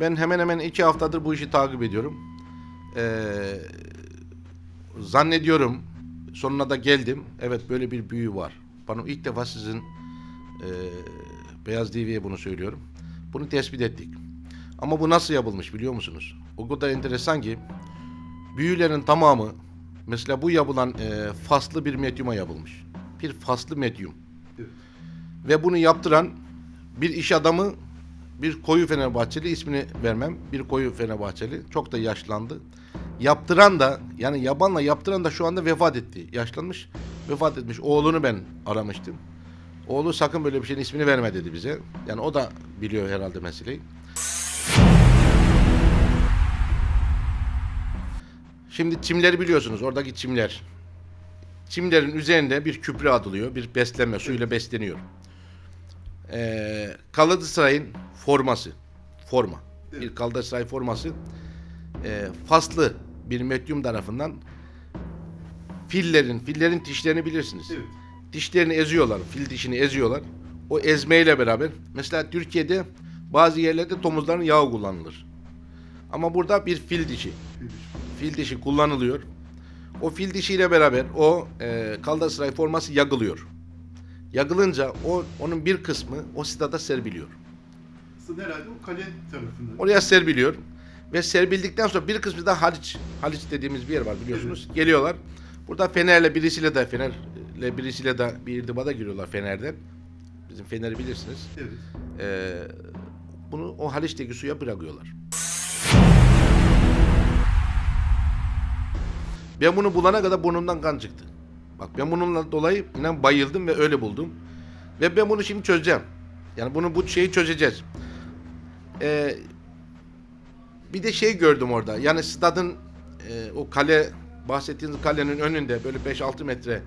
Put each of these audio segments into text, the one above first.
Ben hemen hemen iki haftadır bu işi takip ediyorum. Ee, zannediyorum sonuna da geldim. Evet böyle bir büyü var. Bana ilk defa sizin e, Beyaz TV'ye bunu söylüyorum. Bunu tespit ettik. Ama bu nasıl yapılmış biliyor musunuz? O kadar enteresan ki büyülerin tamamı mesela bu yapılan e, faslı bir medyuma yapılmış. Bir faslı medyum. Evet. Ve bunu yaptıran bir iş adamı bir koyu Fenerbahçeli ismini vermem. Bir koyu Fenerbahçeli. Çok da yaşlandı. Yaptıran da yani yabanla yaptıran da şu anda vefat etti. Yaşlanmış. Vefat etmiş. Oğlunu ben aramıştım. Oğlu sakın böyle bir şeyin ismini verme dedi bize. Yani o da biliyor herhalde meseleyi. Şimdi çimleri biliyorsunuz. Oradaki çimler. Çimlerin üzerinde bir küpre atılıyor. Bir beslenme suyla besleniyor. Ee, Galatasaray'ın forması. Forma. Bir Galatasaray forması. Ee, faslı bir medyum tarafından fillerin, fillerin dişlerini bilirsiniz. Evet. Dişlerini eziyorlar. Fil dişini eziyorlar. O ezmeyle beraber mesela Türkiye'de bazı yerlerde domuzların yağı kullanılır. Ama burada bir fil dişi. Fil dişi kullanılıyor. O fil dişiyle beraber o e, Galatasaray forması yakılıyor. Yakılınca o onun bir kısmı o stada serbiliyor. Aslında herhalde o kale tarafında. Oraya serbiliyor. Ve serbildikten sonra bir kısmı da Haliç. Haliç dediğimiz bir yer var biliyorsunuz. Geliyorlar. Burada Fener'le birisiyle de Fener'le birisiyle de bir irtibata giriyorlar Fener'den. Bizim Fener'i bilirsiniz. Evet. Ee, bunu o Haliç'teki suya bırakıyorlar. Ben bunu bulana kadar burnumdan kan çıktı. Bak ben bununla dolayı inan bayıldım ve öyle buldum. Ve ben bunu şimdi çözeceğim. Yani bunu bu şeyi çözeceğiz. Ee, bir de şey gördüm orada. Yani stadın e, o kale bahsettiğiniz kalenin önünde böyle 5-6 metre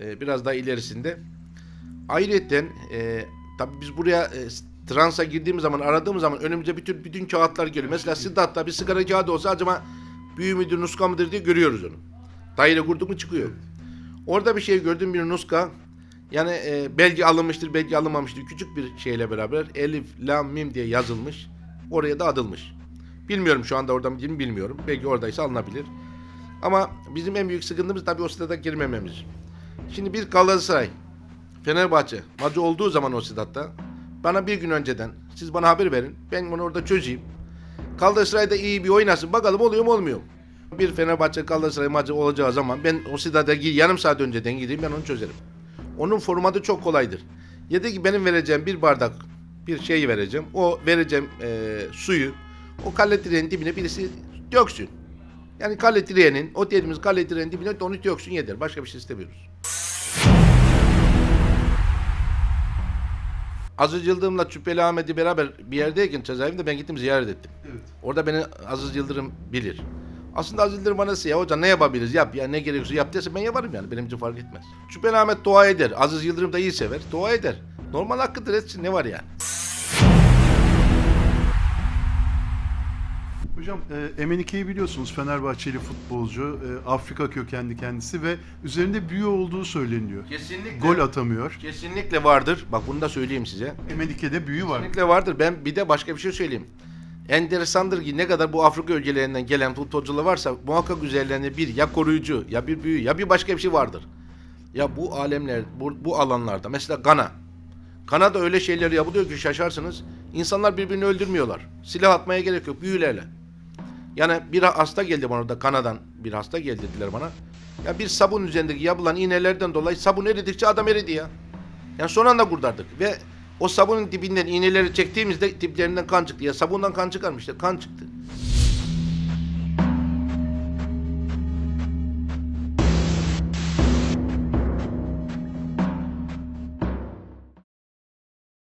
e, biraz daha ilerisinde Ayrıca e, tabii biz buraya e, transa girdiğimiz zaman aradığımız zaman önümüze bütün bütün kağıtlar geliyor. Mesela Sıddat'ta bir sigara kağıdı olsa acaba büyü müdür nuska mıdır diye görüyoruz onu. Daire kurduk mu çıkıyor. Orada bir şey gördüm bir nuska. Yani e, belge alınmıştır, belge alınmamıştır. Küçük bir şeyle beraber elif, lam, mim diye yazılmış. Oraya da adılmış. Bilmiyorum şu anda orada mı bilmiyorum. Belki oradaysa alınabilir. Ama bizim en büyük sıkıntımız tabii o stada girmememiz. Şimdi bir Galatasaray, Fenerbahçe maçı olduğu zaman o statta bana bir gün önceden siz bana haber verin. Ben bunu orada çözeyim. Galatasaray'da iyi bir oynasın. Bakalım oluyor mu olmuyor mu? Bir Fenerbahçe Galatasaray maçı olacağı zaman ben o stada yarım saat önceden gideyim ben onu çözerim. Onun formatı çok kolaydır. Ya da ki benim vereceğim bir bardak bir şey vereceğim. O vereceğim eee, suyu o kale direğinin dibine birisi döksün. Yani kale direğinin, o dediğimiz kale direğinin dibine onu döksün yeter. Başka bir şey istemiyoruz. Aziz Yıldırım'la Çüppeli Ahmet'i beraber bir yerdeyken cezaevinde ben gittim ziyaret ettim. Evet. Orada beni Aziz Yıldırım bilir. Aslında Aziz Yıldırım bana ya hocam ne yapabiliriz yap ya ne gerekiyorsa yap dese ben yaparım yani benim için fark etmez. Çüppeli Ahmet dua eder. Aziz Yıldırım da iyi sever. Dua eder. Normal hakkıdır etsin ne var yani. Hocam e, Emenike'yi biliyorsunuz Fenerbahçeli futbolcu, e, Afrika kökenli kendisi ve üzerinde büyü olduğu söyleniyor. Kesinlikle. Gol atamıyor. Kesinlikle vardır. Bak bunu da söyleyeyim size. Emenike'de büyü var. Kesinlikle vardır. Ben bir de başka bir şey söyleyeyim. Enteresandır ki ne kadar bu Afrika ülkelerinden gelen futbolcular varsa muhakkak üzerlerinde bir ya koruyucu ya bir büyü ya bir başka bir şey vardır. Ya bu alemler bu, bu alanlarda mesela Gana. Gana'da öyle şeyler yapılıyor ki şaşarsınız. İnsanlar birbirini öldürmüyorlar. Silah atmaya gerek yok büyülerle. Yani bir hasta geldi bana orada Kana'dan bir hasta geldi dediler bana. Ya bir sabun üzerindeki yapılan iğnelerden dolayı sabun eridikçe adam eridi ya. Yani son anda kurtardık ve o sabunun dibinden iğneleri çektiğimizde diplerinden kan çıktı. Ya sabundan kan çıkarmıştı. Kan çıktı.